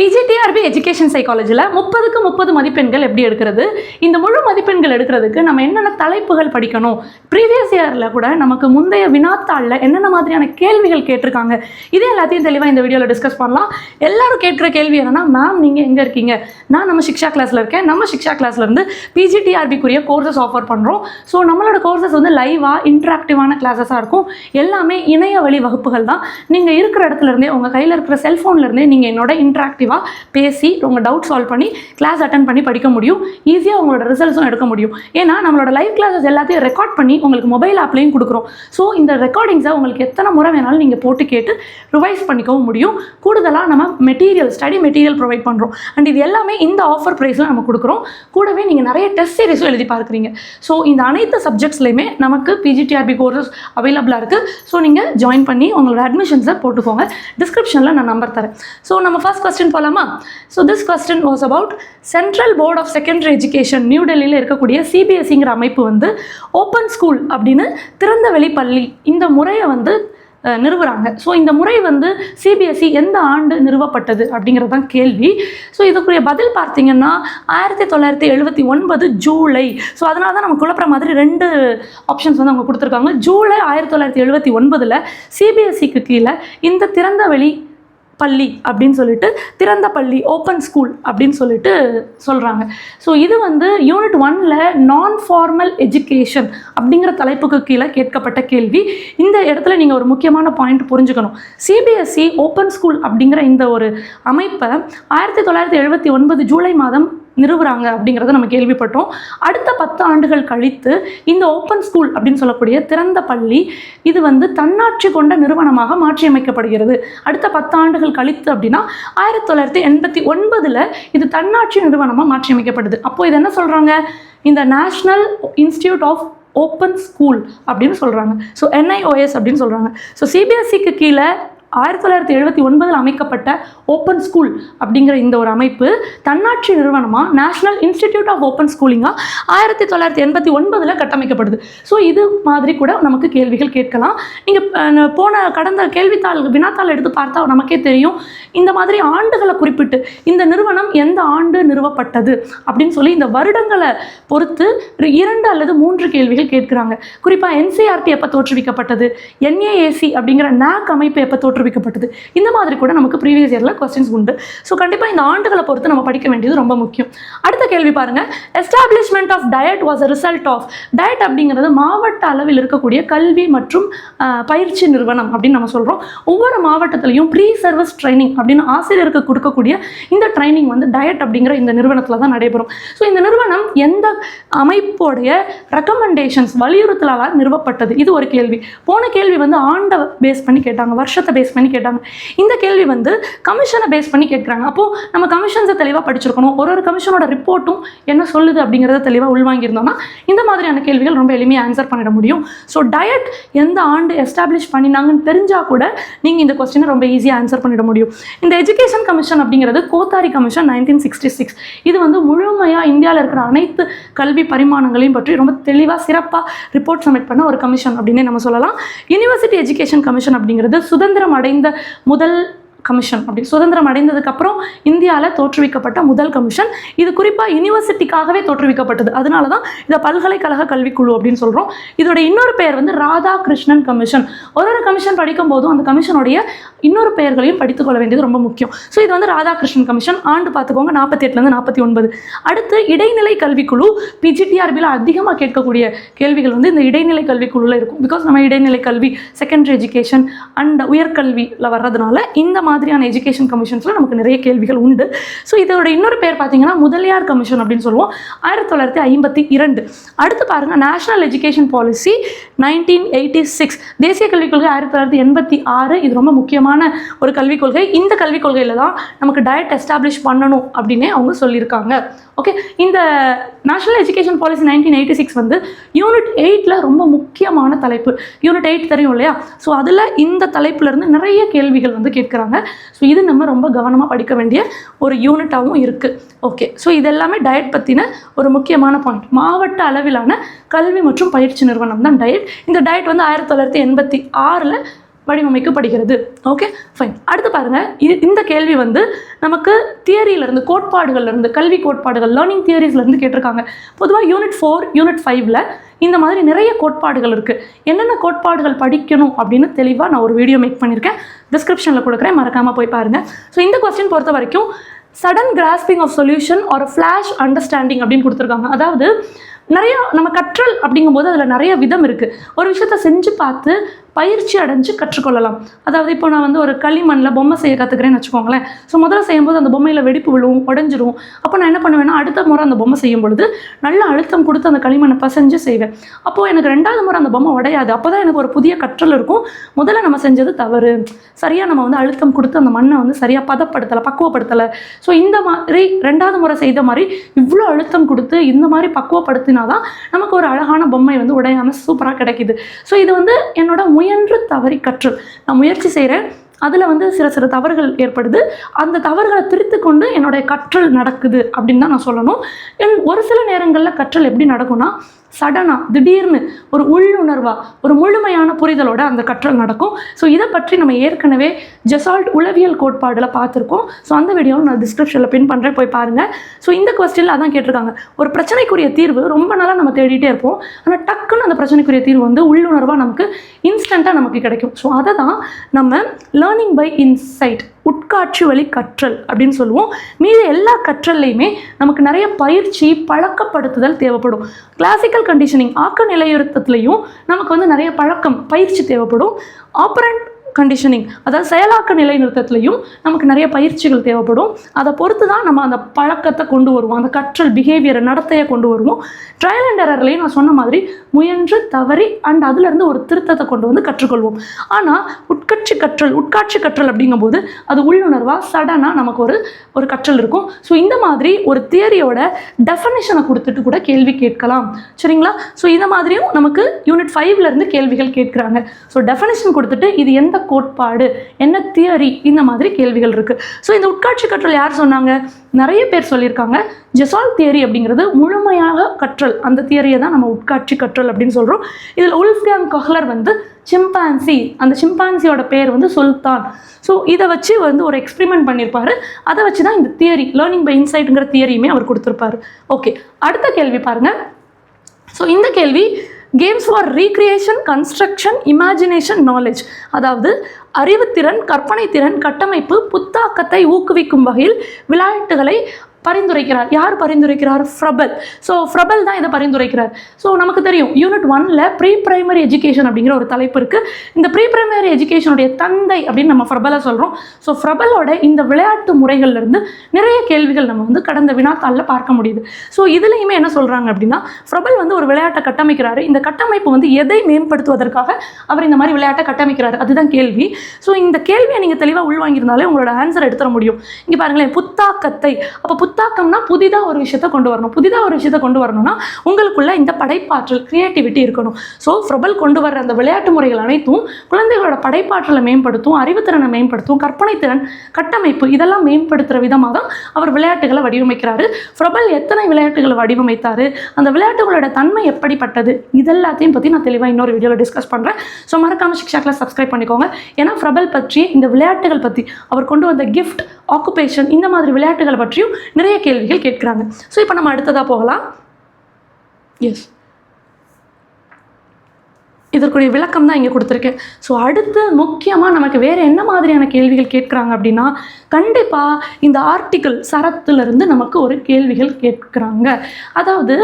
PGTRB education சைக்காலஜியில் முப்பதுக்கு முப்பது மதிப்பெண்கள் எப்படி எடுக்கிறது? இந்த முழு மதிப்பெண்கள் எடுக்கிறதுக்கு நம்ம என்னென்ன தலைப்புகள் படிக்கணும்? ப்ரீவியஸ் இயரில் கூட நமக்கு முந்தைய வினாத்தாளில் என்னென்ன மாதிரியான கேள்விகள் கேட்டிருக்காங்க? இதே எல்லாத்தையும் தெளிவாக இந்த வீடியோவில் டிஸ்கஸ் பண்ணலாம். எல்லாரும் கேட்குற கேள்வி என்னன்னா மேம் நீங்கள் எங்கே இருக்கீங்க? நான் நம்ம சிக்ஷா கிளாஸில் இருக்கேன். நம்ம சிக்ஷா கிளாஸ்லேருந்து பிஜிடிஆர்பிக்குரிய கோர்சஸ் ஆஃபர் பண்ணுறோம் ஸோ நம்மளோட கோர்சஸ் வந்து லைவாக இன்ட்ராக்டிவான கிளாஸஸாக இருக்கும். எல்லாமே இணைய வழி வகுப்புகள் தான். நீங்கள் இருக்கிற இடத்துலருந்தே உங்கள் கையில் இருக்கிற செல்ஃபோன்லேருந்தே நீங்கள் என்னோட இன்ட்ராக்டிவ் இன்ட்ராக்டிவாக பேசி உங்கள் டவுட் சால்வ் பண்ணி கிளாஸ் அட்டன் பண்ணி படிக்க முடியும். ஈஸியாக உங்களோட ரிசல்ட்ஸும் எடுக்க முடியும். ஏன்னா நம்மளோட லைவ் கிளாஸஸ் எல்லாத்தையும் ரெக்கார்ட் பண்ணி உங்களுக்கு மொபைல் ஆப்லையும் கொடுக்குறோம். ஸோ இந்த ரெக்கார்டிங்ஸை உங்களுக்கு எத்தனை முறை வேணாலும் நீங்கள் போட்டு கேட்டு ரிவைஸ் பண்ணிக்கவும் முடியும். கூடுதலாக நம்ம மெட்டீரியல் ஸ்டடி மெட்டீரியல் ப்ரொவைட் பண்ணுறோம் அண்ட் இது எல்லாமே இந்த ஆஃபர் ப்ரைஸில் நம்ம கொடுக்குறோம். கூடவே நீங்கள் நிறைய டெஸ்ட் சீரிஸும் எழுதி பார்க்குறீங்க. ஸோ இந்த அனைத்து சப்ஜெக்ட்ஸ்லையுமே நமக்கு பிஜிடிஆர்பி கோர்சஸ் அவைலபிளாக இருக்குது ஸோ நீங்கள் ஜாயின் பண்ணி உங்களோட அட்மிஷன்ஸை போட்டுக்கோங்க. டிஸ்கிரிப்ஷனில் நான் நம்பர் தரேன். ஸோ நம்ம ஃபர்ஸ்ட் கொஸ்டின் போகலாமா so this question was about central board of secondary education new டெல்லியில் இருக்கக்கூடிய சிபிஎஸ்சிங்கிற அமைப்பு வந்து ஓப்பன் ஸ்கூல் அப்படின்னு திறந்தவெளி பள்ளி இந்த முறையை வந்து நிறுவுறாங்க. ஸோ இந்த முறை வந்து சிபிஎஸ்சி எந்த ஆண்டு நிறுவப்பட்டது அப்படிங்கிறது தான் கேள்வி. ஸோ இதுக்குரிய பதில் பார்த்தீங்கன்னா ஆயிரத்தி தொள்ளாயிரத்தி எழுபத்தி ஒன்பது ஜூலை. ஸோ அதனால தான் நம்ம குழப்புற மாதிரி ரெண்டு ஆப்ஷன்ஸ் வந்து அவங்க கொடுத்துருக்காங்க. ஜூலை ஆயிரத்தி தொள்ளாயிரத்தி எழுபத்தி ஒன்பதில் சிபிஎஸ்சிக்கு கீழே இந்த திறந்தவெளி பள்ளி அப்படின்னு சொல்லிட்டு திறந்த பள்ளி ஓப்பன் ஸ்கூல் அப்படின்னு சொல்லிட்டு சொல்கிறாங்க ஸோ இது வந்து யூனிட் ஒன்ல நான் ஃபார்மல் எஜுகேஷன் அப்படிங்கிற தலைப்புக்கு கீழே கேட்கப்பட்ட கேள்வி. இந்த இடத்துல நீங்கள் ஒரு முக்கியமான பாயிண்ட் புரிஞ்சுக்கணும். சிபிஎஸ்சி ஓப்பன் ஸ்கூல் அப்படிங்கிற இந்த ஒரு அமைப்பை ஆயிரத்தி தொள்ளாயிரத்தி எழுபத்தி ஒன்பது ஜூலை மாதம் நிறுவுறாங்க அப்படிங்கிறத நம்ம கேள்விப்பட்டோம். அடுத்த பத்து ஆண்டுகள் கழித்து இந்த ஓப்பன் ஸ்கூல் அப்படின்னு சொல்லக்கூடிய திறந்த பள்ளி இது வந்து தன்னாட்சி கொண்ட நிறுவனமாக மாற்றியமைக்கப்படுகிறது. அடுத்த பத்து ஆண்டுகள் கழித்து அப்படின்னா ஆயிரத்தி தொள்ளாயிரத்தி எண்பத்தி ஒன்பதில் இது தன்னாட்சி நிறுவனமாக மாற்றியமைக்கப்படுது. அப்போ இது என்ன சொல்கிறாங்க இந்த national institute of open school அப்படின்னு சொல்கிறாங்க ஸோ என்ஐஓஎஸ் அப்படின்னு சொல்கிறாங்க ஸோ சிபிஎஸ்சிக்கு கீழே ஆயிரத்தி தொள்ளாயிரத்தி எழுபத்தி ஒன்பதில் அமைக்கப்பட்ட ஓப்பன் ஸ்கூல் அப்படிங்கிற இந்த ஒரு அமைப்பு தன்னாட்சி நிறுவனமாக நேஷனல் இன்ஸ்டிடியூட் ஆஃப் ஓப்பன் ஸ்கூலிங்காக ஆயிரத்தி தொள்ளாயிரத்தி எண்பத்தி ஒன்பதில் கட்டமைக்கப்படுது. ஸோ இது மாதிரி கூட நமக்கு கேள்விகள் கேட்கலாம். நீங்கள் போன கடந்த கேள்வித்தாள் வினாத்தாள் எடுத்து பார்த்தா நமக்கே தெரியும். இந்த மாதிரி ஆண்டுகளை குறிப்பிட்டு இந்த நிறுவனம் எந்த ஆண்டு நிறுவப்பட்டது அப்படின்னு சொல்லி இந்த வருடங்களை பொறுத்து ஒரு இரண்டு அல்லது மூன்று கேள்விகள் கேட்குறாங்க. குறிப்பாக என்சிஆர்டி எப்போ தோற்றுவிக்கப்பட்டது? என்ஏஏசி அப்படிங்கிற நாக் அமைப்பு எப்போ தோற்றுவிக்கப்பட்டது இந்த மாதிரி கூட நமக்கு ப்ரீவியஸ் இயரில் கொஸ்டின்ஸ் உண்டு. ஸோ கண்டிப்பாக இந்த ஆண்டுகளை பொறுத்து நம்ம படிக்க வேண்டியது ரொம்ப முக்கியம். அடுத்த கேள்வி பாருங்க. Establishment of DIET was a result of DIET அப்படிங்கிறது மாவட்ட அளவில் இருக்கக்கூடிய கல்வி மற்றும் பயிற்சி நிறுவனம் அப்படின்னு நம்ம சொல்கிறோம் ஒவ்வொரு மாவட்டத்திலையும் ப்ரீ சர்வீஸ் ட்ரைனிங் அப்படின்னு ஆசிரியருக்கு கொடுக்கக்கூடிய இந்த ட்ரைனிங் வந்து டயட் அப்படிங்கிற இந்த நிறுவனத்தில் தான் நடைபெறும். ஸோ இந்த நிறுவனம் எந்த அமைப்போடைய ரெக்கமெண்டேஷன்ஸ் வலியுறுத்தலால் நிறுவப்பட்டது? இது ஒரு கேள்வி. போன கேள்வி வந்து ஆண்டை பேஸ் பண்ணி கேட்டாங்க. வருஷத்தை பேஸ் பேஸ் பண்ணி கேட்டாங்க. இந்த கேள்வி வந்து கமிஷனை பேஸ் பண்ணி கேட்குறாங்க. அப்போது நம்ம கமிஷன்ஸை தெளிவாக படிச்சிருக்கணும். ஒரு ஒரு கமிஷனோட ரிப்போர்ட்டும் என்ன சொல்லுது அப்படிங்கிறத தெளிவாக உள்வாங்கியிருந்தோம்னா இந்த மாதிரியான கேள்விகள் ரொம்ப எளிமையாக ஆன்சர் பண்ணிட முடியும். ஸோ டயட் எந்த ஆண்டு எஸ்டாப்ளிஷ் பண்ணினாங்கன்னு தெரிஞ்சால் கூட நீங்கள் இந்த கொஸ்டினை ரொம்ப ஈஸியாக ஆன்சர் பண்ணிட முடியும். இந்த எஜுகேஷன் கமிஷன் அப்படிங்கிறது Kothari commission nineteen sixty six இது வந்து முழுமையாக இந்தியாவில் இருக்கிற அனைத்து கல்வி பரிமாணங்களையும் பற்றி ரொம்ப தெளிவாக சிறப்பாக ரிப்போர்ட் சப்மிட் பண்ண ஒரு கமிஷன் அப்படின்னு நம்ம சொல்லலாம். யூனிவர்சிட்டி எஜுகேஷன் கமிஷன் அப்படிங்கிறது சுதந்திரம் அடைந்த முதல் கமிஷன் அப்படி. சுதந்திரம் அடைந்ததுக்கப்புறம் இந்தியாவில் தோற்றுவிக்கப்பட்ட முதல் கமிஷன் இது குறிப்பாக யூனிவர்சிட்டிக்காகவே தோற்றுவிக்கப்பட்டது. அதனால தான் இதை பல்கலைக்கழக கல்விக்குழு அப்படின்னு சொல்கிறோம் இதோட இன்னொரு பெயர் வந்து ராதாகிருஷ்ணன் கமிஷன் ஒரு ஒரு கமிஷன் படிக்கும் போதும் அந்த கமிஷனுடைய இன்னொரு பெயர்களையும் படித்துக்கொள்ள வேண்டியது ரொம்ப முக்கியம். ஸோ இது வந்து ராதாகிருஷ்ணன் கமிஷன் ஆண்டு பார்த்துக்கோங்க நாற்பத்தி எட்டுலேருந்து நாற்பத்தி ஒன்பது. அடுத்து இடைநிலை கல்விக்குழு. பிஜிடிஆர்பியில் அதிகமாக கேட்கக்கூடிய கேள்விகள் வந்து இந்த இடைநிலை கல்விக்குழுவில் இருக்கும். பிகாஸ் நம்ம இடைநிலை கல்வி செகண்டரி எஜுகேஷன் அண்ட் உயர்கல்வியில் வர்றதுனால இந்த மாதிரி மாதிரியான எஜுகேஷன் கமிஷன்ஸில் நமக்கு நிறைய கேள்விகள் உண்டு. ஸோ இதோட இன்னொரு பேர் பார்த்தீங்கன்னா முதலியார் கமிஷன் அப்படின்னு சொல்லுவோம். ஆயிரத்தி தொள்ளாயிரத்தி ஐம்பத்தி இரண்டு. அடுத்து பாருங்க national education policy nineteen eighty six தேசிய கல்விக் கொள்கை ஆயிரத்தி தொள்ளாயிரத்தி எண்பத்தி ஆறு. இது ரொம்ப முக்கியமான ஒரு கல்விக் கொள்கை. இந்த கல்விக் கொள்கையில் தான் நமக்கு டயட் எஸ்டாப்ளிஷ் பண்ணணும் அப்படின்னே அவங்க சொல்லியிருக்காங்க. ஓகே இந்த national education policy nineteen eighty six வந்து யூனிட் எயிட்டில் ரொம்ப முக்கியமான தலைப்பு. யூனிட் எயிட் தெரியும் இல்லையா? ஸோ அதில் இந்த தலைப்புலேருந்து நிறைய கேள்விகள் வந்து கேட்குறாங்க. ஸோ இது நம்ம ரொம்ப கவனமாக படிக்க வேண்டிய ஒரு யூனிட்டாகவும் இருக்குது ஓகே ஸோ இதெல்லாமே டயட் பற்றின ஒரு முக்கியமான பாயிண்ட் மாவட்ட அளவிலான கல்வி மற்றும் பயிற்சி நிறுவனம் தான் டயட் இந்த டயட் வந்து ஆயிரத்தி தொள்ளாயிரத்தி எண்பத்தி ஆறில் வடிவமைக்கப்படுகிறது. ஓகே ஃபைன் அடுத்து பாருங்க. இது இந்த கேள்வி வந்து நமக்கு தியரியிலேருந்து கோட்பாடுகள்லேருந்து கல்வி கோட்பாடுகள் லேர்னிங் தியரிஸ்லேருந்து கேட்டிருக்காங்க. பொதுவாக யூனிட் ஃபோர் யூனிட் ஃபைவ்ல இந்த மாதிரி நிறைய கோட்பாடுகள் இருக்குது என்னென்ன கோட்பாடுகள் படிக்கணும் அப்படின்னு தெளிவாக நான் ஒரு வீடியோ மேக் பண்ணியிருக்கேன். டிஸ்கிரிப்ஷனில் கொடுக்குறேன். மறக்காமல் போய் பாருங்கள் ஸோ இந்த கொஸ்டின் பொறுத்த வரைக்கும் சடன் கிராஸ்பிங் ஆஃப் சொல்யூஷன் ஒரு ஃப்ளாஷ் அண்டர்ஸ்டாண்டிங் அப்படின்னு கொடுத்துருக்காங்க. அதாவது நிறைய நம்ம கற்றல் அப்படிங்கும்போது அதில் நிறைய விதம் இருக்குது ஒரு விஷயத்த செஞ்சு பார்த்து பயிற்சி அடைஞ்சு கற்றுக்கொள்ளலாம். அதாவது இப்போ நான் வந்து ஒரு களிமண்ணில் பொம்மை செய்ய கற்றுக்கிறேன்னு வச்சுக்கோங்களேன். ஸோ முதல்ல செய்யும்போது அந்த பொம்மையில் வெடிப்பு விழுவும் உடஞ்சிரும். அப்போ நான் என்ன பண்ணுவேன்னா அடுத்த முறை அந்த பொம்மை செய்யும் பொழுது நல்ல அழுத்தம் கொடுத்து அந்த களிமண்ணை பசைஞ்சு செய்வேன். அப்போது எனக்கு ரெண்டாவது முறை அந்த பொம்மை உடையாது. அப்போ தான் எனக்கு ஒரு புதிய கற்றல் இருக்கும். முதல்ல நம்ம செஞ்சது தவறு. சரியாக நம்ம வந்து அழுத்தம் கொடுத்து அந்த மண்ணை வந்து சரியாக பதப்படுத்தலை பக்குவப்படுத்தலை. ஸோ இந்த மாதிரி ரெண்டாவது முறை செய்த மாதிரி இவ்வளோ அழுத்தம் கொடுத்து இந்த மாதிரி பக்குவப்படுத்தினா தான் நமக்கு ஒரு அழகான பொம்மை வந்து உடையாமல் சூப்பராக கிடைக்குது. ஸோ இது வந்து என்னோட முயன்று தவறி கற்றல். நான் முயற்சி செய்கிறேன் அதில் வந்து சில சில தவறுகள் ஏற்படுது. அந்த தவறுகளை திருத்து கொண்டு என்னுடைய கற்றல் நடக்குது அப்படின்னு தான் நான் சொல்லணும். என் ஒரு சில நேரங்களில் கற்றல் எப்படி நடக்கும்னா சடனாக திடீர்னு ஒரு உள்ளுணர்வாக ஒரு முழுமையான புரிதலோட அந்த கற்றல் நடக்கும். ஸோ இதை பற்றி நம்ம ஏற்கனவே ஜெசால்ட் உளவியல் கோட்பாடில் பார்த்துருக்கோம். ஸோ அந்த வீடியோவும் நான் டிஸ்கிரிப்ஷனில் பின் பண்ணுறேன் போய் பாருங்கள் ஸோ இந்த கொஸ்டினில் அதான் கேட்டிருக்காங்க. ஒரு பிரச்சனைக்குரிய தீர்வு ரொம்ப நாளாக நம்ம தேடிட்டே இருப்போம். ஆனால் டக்குன்னு அந்த பிரச்சனைக்குரிய தீர்வு வந்து உள்ளுணர்வாக நமக்கு இன்ஸ்டண்ட்டாக நமக்கு கிடைக்கும். ஸோ அதை தான் நம்ம லேர்னிங் பை இன்சைட் உட்காட்சி வழி கற்றல் அப்படின்னு சொல்லுவோம். மீது எல்லா கற்றல்லையுமே நமக்கு நிறைய பயிற்சி பழக்கப்படுத்துதல் தேவைப்படும். கிளாசிக்கல் கண்டிஷனிங் ஆக்க நிலையுறுத்தத்துலையும் நமக்கு வந்து நிறைய பழக்கம் பயிற்சி தேவைப்படும். ஆப்பரண்ட் கண்டிஷனிங் அதாவது செயலாக்க நிலைநிறுத்தத்துலையும் நமக்கு நிறைய பயிற்சிகள் தேவைப்படும். அதை பொறுத்து தான் நம்ம அந்த பழக்கத்தை கொண்டு வருவோம். அந்த கற்றல் பிஹேவியரை நடத்தையை கொண்டு வருவோம். ட்ரையல் அண்ட் எரர்லையும் நான் சொன்ன மாதிரி முயன்று தவறி அண்ட் அதுலேருந்து ஒரு திருத்தத்தை கொண்டு வந்து கற்றுக்கொள்வோம். ஆனால் உட்கட்சி கற்றல் உட்காட்சி கற்றல் அப்படிங்கும்போது அது உள்ளுணர்வாக சடனாக நமக்கு ஒரு ஒரு கற்றல் இருக்கும். ஸோ இந்த மாதிரி ஒரு தியரியோட டெஃபனிஷனை கொடுத்துட்டு கூட கேள்வி கேட்கலாம். சரிங்களா? ஸோ இந்த மாதிரியும் நமக்கு யூனிட் ஃபைவ்லேருந்து கேள்விகள் கேட்குறாங்க. ஸோ டெஃபனிஷன் கொடுத்துட்டு இது எந்த கோட்பாடு என்ன தியரி இந்த மாதிரி கேள்விகள் இருக்குது ஸோ இந்த உட்காட்சி கற்றல் யார் சொன்னாங்க? நிறைய பேர் சொல்லியிருக்காங்க. ஜெசால் தியரி அப்படிங்கிறது முழுமையாக கற்றல். அந்த தியரியை தான் நம்ம உட்காட்சி கற்றல் அப்படின்னு சொல்கிறோம் இதில் உல்ஃப்காங் கொஹ்லர் வந்து சிம்பான்சி அந்த சிம்பான்சியோட பேர் வந்து சுல்தான். ஸோ இதை வச்சு வந்து ஒரு எக்ஸ்பிரிமெண்ட் பண்ணியிருப்பார். அதை வச்சு தான் இந்த தியரி லேர்னிங் பை இன்சைட்டுங்கிற தியரியுமே அவர் கொடுத்துருப்பாரு. ஓகே அடுத்த கேள்வி பாருங்கள் ஸோ இந்த கேள்வி games for recreation construction imagination knowledge அதாவது அறிவுத்திறன் கற்பனைத்திறன் கட்டமைப்பு புத்தாக்கத்தை ஊக்குவிக்கும் வகையில் விளையாட்டுகளை பரிந்துரைக்கிறார். யார் பரிந்துரைக்கிறார்? ஃப்ரபல் ஸோ ஃப்ரபல் தான் இதை பரிந்துரைக்கிறார். ஸோ நமக்கு தெரியும் யூனிட் ஒன்ல ப்ரீ பிரைமரி எஜுகேஷன் அப்படிங்கிற ஒரு தலைப்பு இருக்குது இந்த ப்ரீ பிரைமரி எஜுகேஷனுடைய தந்தை அப்படின்னு நம்ம ஃப்ரபலை சொல்கிறோம் ஸோ ஃப்ரபலோட இந்த விளையாட்டு முறைகள்லேருந்து நிறைய கேள்விகள் நம்ம வந்து கடந்த வினாத்தாளில் பார்க்க முடியுது. ஸோ இதுலேயுமே என்ன சொல்கிறாங்க அப்படின்னா ஃப்ரபல் வந்து ஒரு விளையாட்டை கட்டமைக்கிறாரு. இந்த கட்டமைப்பு வந்து எதை மேம்படுத்துவதற்காக அவர் இந்த மாதிரி விளையாட்டை கட்டமைக்கிறாரு? அதுதான் கேள்வி. ஸோ இந்த கேள்வியை நீங்கள் தெளிவாக உள்வாங்கியிருந்தாலே உங்களோட ஆன்சர் எடுத்துட முடியும். இங்கே பாருங்களேன் புத்தாக்கத்தை. அப்போ புத்தாக்கம்னா புதிதாக ஒரு விஷயத்தை கொண்டு வரணும். புதிதாக ஒரு விஷயத்தை கொண்டு வரணும்னா உங்களுக்குள்ள இந்த படைப்பாற்றல் கிரியேட்டிவிட்டி இருக்கணும். ஸோ ஃப்ரபல் கொண்டு வர்ற அந்த விளையாட்டு முறைகள் அனைத்தும் குழந்தைகளோட படைப்பாற்றலை மேம்படுத்தும் அறிவுத்திறனை மேம்படுத்தும் கற்பனைத்திறன் கட்டமைப்பு இதெல்லாம் மேம்படுத்துகிற விதமாக தான் அவர் விளையாட்டுகளை வடிவமைக்கிறாரு. ஃப்ரபல் எத்தனை விளையாட்டுகளை வடிவமைத்தார் அந்த விளையாட்டுகளோட தன்மை எப்படிப்பட்டது இதெல்லாத்தையும் பற்றி நான் தெளிவாக இன்னொரு வீடியோவில் டிஸ்கஸ் பண்ணுறேன் ஸோ மறக்காம சிக்ஷா கிளாஸ் சப்ஸ்கிரைப் பண்ணிக்கோங்க. ஏன்னா ஃப்ரபல் பற்றி இந்த விளையாட்டுகள் பற்றி அவர் கொண்டு வந்த கிஃப்ட் ஆக்குபேஷன் இந்த மாதிரி விளையாட்டுகள் பற்றியும் நிறைய கேள்விகள் கேட்குறாங்க. ஸோ இப்போ நம்ம அடுத்ததாக போகலாம். எஸ் இதற்குரிய விளக்கம் தான் இங்கே கொடுத்துருக்கேன். ஸோ அடுத்து முக்கியமாக நமக்கு வேறு என்ன மாதிரியான கேள்விகள் கேட்குறாங்க அப்படின்னா கண்டிப்பாக இந்த ஆர்டிக்கிள் சரத்துலேருந்து நமக்கு ஒரு கேள்விகள் கேட்குறாங்க. அதாவது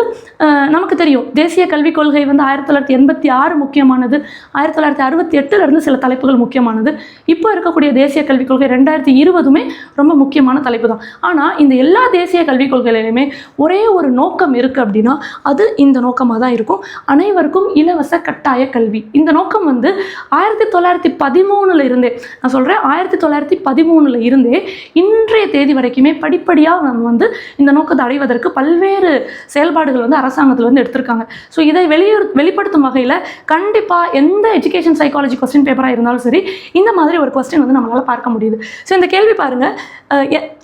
நமக்கு தெரியும் தேசிய கல்விக் கொள்கை வந்து ஆயிரத்தி தொள்ளாயிரத்தி எண்பத்தி ஆறு முக்கியமானது ஆயிரத்தி தொள்ளாயிரத்தி அறுபத்தி எட்டுலேருந்து சில தலைப்புகள் முக்கியமானது. இப்போ இருக்கக்கூடிய தேசிய கல்விக் கொள்கை ரெண்டாயிரத்தி இருபதுமே ரொம்ப முக்கியமான தலைப்பு தான். ஆனால் இந்த எல்லா தேசிய கல்விக் கொள்கையிலையுமே ஒரே ஒரு நோக்கம் இருக்குது அப்படின்னா அது இந்த நோக்கமாக தான் இருக்கும். அனைவருக்கும் இலவச கட்டாய கல்வி. இந்த நோக்கம் வந்து ஆயிரத்தி தொள்ளாயிரத்தி பதிமூணுல இருந்தே நான் சொல்கிறேன் ஆயிரத்தி தொள்ளாயிரத்தி பதிமூணுல இருந்தே இன்றைய தேதி வரைக்குமே படிப்படியாக நம்ம வந்து இந்த நோக்கத்தை அடைவதற்கு பல்வேறு செயல்பாடுகள் வந்து அரசாங்கத்தில் வந்து எடுத்திருக்காங்க. ஸோ இதை வெளியு வெளிப்படுத்தும் வகையில் கண்டிப்பாக எந்த எஜுகேஷன் சைக்காலஜி கொஸ்டின் பேப்பராக இருந்தாலும் சரி இந்த மாதிரி ஒரு கொஸ்டின் வந்து நம்மளால் பார்க்க முடியுது. ஸோ இந்த கேள்வி பாருங்கள்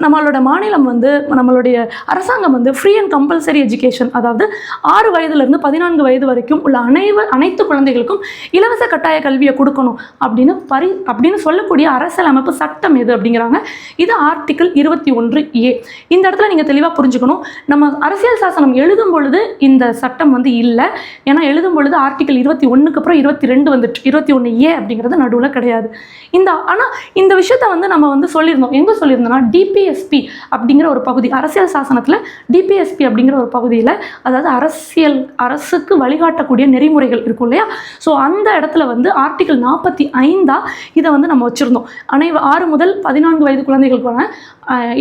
நம்மளோட மாநிலம் வந்து நம்மளுடைய அரசாங்கம் வந்து ஃப்ரீ அண்ட் கம்பல்சரி எஜுகேஷன் அதாவது ஆறு வயதுலேருந்து பதினான்கு வயது வரைக்கும் உள்ள அனைவர் அனைத்து குழந்தைகள் குழந்தைகளுக்கும் இலவச கட்டாய கல்வியை கொடுக்கணும் அப்படின்னு பரி அப்படின்னு சொல்லக்கூடிய அரசியல் அமைப்பு சட்டம் எது அப்படிங்கிறாங்க. இது ஆர்டிகிள் இருபத்தி ஒன்று ஏ இந்த இடத்துல நீங்கள் தெளிவாக புரிஞ்சுக்கணும். நம்ம அரசியல் சாசனம் எழுதும் பொழுது இந்த சட்டம் வந்து இல்லை. ஏன்னா எழுதும் பொழுது ஆர்டிகிள் இருபத்தி ஒன்றுக்கு அப்புறம் இருபத்தி ரெண்டு வந்துட்டு இருபத்தி ஒன்று ஏ அப்படிங்கிறது நடுவில் கிடையாது. இந்த ஆனால் இந்த விஷயத்த வந்து நம்ம வந்து சொல்லியிருந்தோம். எங்கே சொல்லியிருந்தோம்னா டிபிஎஸ்பி அப்படிங்கிற ஒரு பகுதி அரசியல் சாசனத்தில் டிபிஎஸ்பி அப்படிங்கிற ஒரு பகுதியில் அதாவது அரசியல் அரசுக்கு வழிகாட்டக்கூடிய நெறிமுறைகள் இருக்கும் இல்லையா? ஸோ அந்த இடத்துல வந்து ஆர்டிகல் நாற்பத்தி ஐந்தா இதை வந்து நம்ம வச்சுருந்தோம். அனைவ ஆறு முதல் பதினான்கு வயது குழந்தைகளுக்கான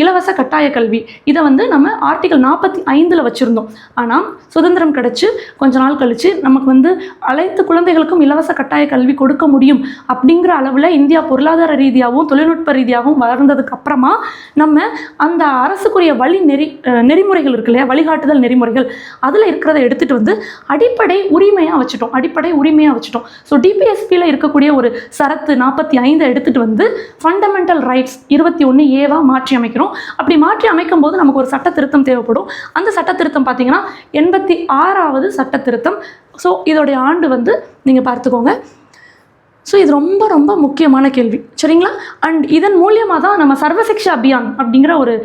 இலவச கட்டாய கல்வி. இதை வந்து நம்ம ஆர்டிகிள் நாற்பத்தி ஐந்தில் வச்சுருந்தோம். ஆனால் சுதந்திரம் கிடச்சி கொஞ்ச நாள் கழித்து நமக்கு வந்து அனைத்து குழந்தைகளுக்கும் இலவச கட்டாய கல்வி கொடுக்க முடியும் அப்படிங்கிற அளவில் இந்தியா பொருளாதார ரீதியாகவும் தொழில்நுட்ப ரீதியாகவும் வளர்ந்ததுக்கு அப்புறமா நம்ம அந்த அரசுக்குரிய வழி நெறி நெறிமுறைகள் இருக்கு இல்லையா? வழிகாட்டுதல் நெறிமுறைகள். அதில் இருக்கிறத எடுத்துகிட்டு வந்து அடிப்படை உரிமையாக வச்சுட்டோம். அடிப்படை உரிமையாக வச்சுட்டோம். ஸோ டிபிஎஸ்பியில் இருக்கக்கூடிய ஒரு சரத்து நாற்பத்தி ஐந்தை எடுத்துகிட்டு வந்து ஃபண்டமெண்டல் ரைட்ஸ் இருபத்தி ஒன்று ஏவாக மாற்றி அமைக்கிறோம். அப்படி மாற்றி அமைக்கும் போது நமக்கு ஒரு சட்ட திருத்தம் தேவைப்படும். அந்த சட்ட திருத்தம் பார்த்தீங்கன்னா எண்பத்தி ஆறாவது சட்ட திருத்தம் ஸோ இதோடைய ஆண்டு வந்து நீங்கள் பார்த்துக்கோங்க. ஸோ இது ரொம்ப ரொம்ப முக்கியமான கேள்வி. சரிங்களா? அண்ட் இதன் மூலியமாக தான் நம்ம சர்வசிக்ஷா அபியான் அப்படிங்கிற ஒரு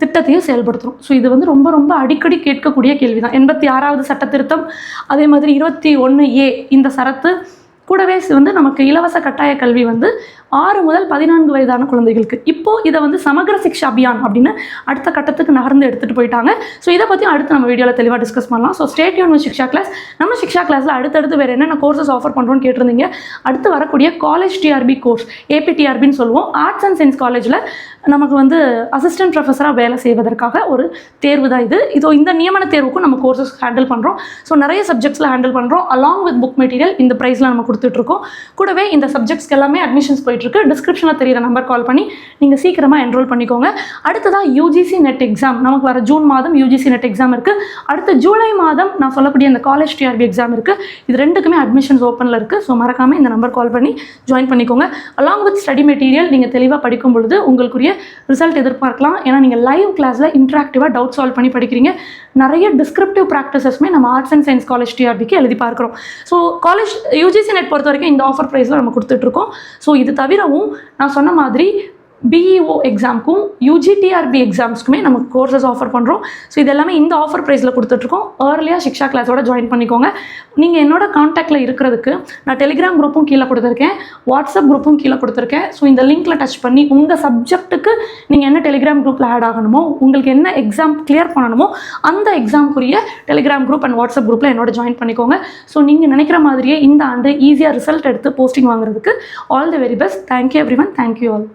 திட்டத்தையும் செயல்படுத்துகிறோம் ஸோ இது வந்து ரொம்ப ரொம்ப அடிக்கடி கேட்கக்கூடிய கேள்வி தான். எண்பத்தி ஆறாவது சட்ட திருத்தம் அதே மாதிரி இருபத்தி ஒன்று ஏ இந்த சரத்து கூடவே வந்து நமக்கு இலவச கட்டாய கல்வி வந்து ஆறு முதல் பதினான்கு வயதான குழந்தைகளுக்கு. இப்போ இதை வந்து சமகர சிக்ஷா அபியான் அப்படின்னு அடுத்த கட்டத்துக்கு நகர்ந்து எடுத்துகிட்டு போயிட்டாங்க. ஸோ இதை பற்றி அடுத்து நம்ம வீடியோவில் தெளிவாக டிஸ்கஸ் பண்ணலாம். ஸோ ஸ்டேட் யூன் சிக்ஷா கிளாஸ் நம்ம சிக்ஷா கிளாஸில் அடுத்தடுத்து வேறு என்னென்ன கோர்சஸ் ஆஃபர் பண்ணுறோன்னு கேட்டிருந்தீங்க. அடுத்து வரக்கூடிய காலேஜ் டிஆர்பி கோர்ஸ் ஏபிடிஆர்பின்னு சொல்லுவோம். ஆர்ட்ஸ் அண்ட் சயின்ஸ் காலேஜில் நமக்கு வந்து அசிஸ்டன்ட் ப்ரொஃபஸராக வேலை செய்வதற்காக ஒரு தேர்வு தான் இது. இதோ இந்த நியமன தேர்வுக்கும் நம்ம கோர்சஸ் ஹேண்டில் பண்ணுறோம் ஸோ நிறைய சப்ஜெக்ட்ஸில் ஹேண்டில் பண்ணுறோம் அலாங் வித் புக் மெட்டீரியல் இந்த ப்ரைஸில் நம்ம கொடுத்துட்ருக்கோம் கூடவே இந்த சப்ஜெக்ட்ஸ்க்கு எல்லாமே அட்மிஷன்ஸ் போயிட்டுருக்கு டிஸ்கிரிப்ஷனில் தெரியிற நம்பர் கால் பண்ணி நீங்கள் சீக்கிரமாக என்ரோல் பண்ணிக்கோங்க. அடுத்ததாக யூஜிசி நெட் எக்ஸாம் நமக்கு வர ஜூன் மாதம் யூஜிசி நெட் எக்ஸாம் இருக்குது அடுத்த ஜூலை மாதம் நான் சொல்லக்கூடிய இந்த காலேஜ் டிஆர்பி எக்ஸாம் இருக்குது இது ரெண்டுக்குமே அட்மிஷன்ஸ் ஓப்பனில் இருக்குது ஸோ மறக்காமல் இந்த நம்பர் கால் பண்ணி ஜாயின் பண்ணிக்கோங்க. அலாங் வித் ஸ்டடி மெட்டீரியல் நீங்கள் தெளிவாக படிக்கும் பொழுது உங்களுக்குரிய ரிசல்ட் எதிர்பார்க்கலாம். ஏன்னா நீங்கள் லைவ் கிளாஸில் இன்ட்ராக்டிவாக டவுட் சால்வ் பண்ணி படிக்கிறீங்க. நிறைய டிஸ்கிரிப்டிவ் ப்ராக்டிசஸ்மே நம்ம ஆர்ட்ஸ் அண்ட் சயின்ஸ் காலேஜ் டிஆர்பிக்கு எழுதி பார்க்குறோம். ஸோ காலேஜ் யூஜிசி நெட் பொறுத்த வரைக்கும் இந்த ஆஃபர் ப்ரைஸில் நம்ம கொடுத்துட்ருக்கோம். ஸோ இது தவிரவும் நான் சொன்ன மாதிரி பிஇஓ எக்ஸாமுக்கும் யூஜிடிஆர்பி எக்ஸாம்ஸ்க்குமே நம்ம கோர்சஸ் ஆஃபர் பண்ணுறோம் ஸோ இது எல்லாமே இந்த ஆஃபர் ப்ரைஸில் கொடுத்துட்ருக்கோம். ஏர்லியாக சிக்ஷா கிளாஸோட ஜாயின் பண்ணிக்கோங்க. நீங்கள் என்னோட காண்டாக்டில் இருக்கிறதுக்கு நான் டெலிகிராம் குரூப்பும் கீழே கொடுத்துருக்கேன். வாட்ஸ்அப் குரூப்பும் கீழே கொடுத்துருக்கேன். ஸோ இந்த லிங்க்கில் டச் பண்ணி உங்கள் சப்ஜெக்ட்டுக்கு நீங்கள் என்ன டெலிகிராம் குரூப்பில் ஆட் ஆகணுமோ உங்களுக்கு என்ன எக்ஸாம் கிளியர் பண்ணணுமோ அந்த எக்ஸாம்க்குரிய டெலிகிராம் குரூப் அண்ட் வாட்ஸ்அப் குரூப்பில் என்னோட ஜாயின் பண்ணிக்கோங்க. ஸோ நீங்கள் நினைக்கிற மாதிரியே இந்த ஆண்டு ஈஸியாக ரிசல்ட் எடுத்து போஸ்டிங் வாங்குறதுக்கு all the very best thank you everyone thank you all